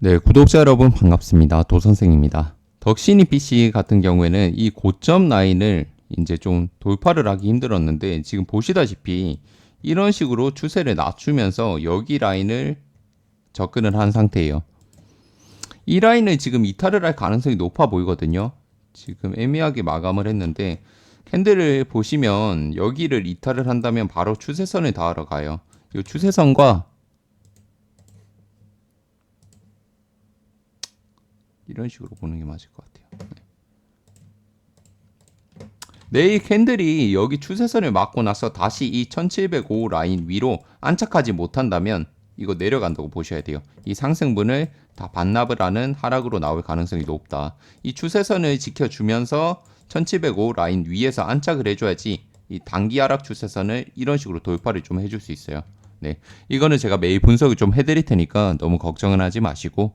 네, 구독자 여러분 반갑습니다. 도선생입니다. 덕신이 PC 같은 경우에는 이 고점 라인을 이제 좀 돌파를 하기 힘들었는데 지금 보시다시피 이런 식으로 추세를 낮추면서 여기 라인을 접근을 한 상태예요. 이 라인을 지금 이탈을 할 가능성이 높아 보이거든요. 지금 애매하게 마감을 했는데 캔들을 보시면 여기를 이탈을 한다면 바로 추세선을 닿으러 가요. 이 추세선과 이런 식으로 보는 게 맞을 것 같아요. 네. 내일 캔들이 여기 추세선을 맞고 나서 다시 이 1705 라인 위로 안착하지 못한다면 이거 내려간다고 보셔야 돼요. 이 상승분을 다 반납을 하는 하락으로 나올 가능성이 높다. 이 추세선을 지켜주면서 1705 라인 위에서 안착을 해줘야지 이 단기 하락 추세선을 이런 식으로 돌파를 좀 해줄 수 있어요. 네, 이거는 제가 매일 분석을 좀 해드릴 테니까 너무 걱정은 하지 마시고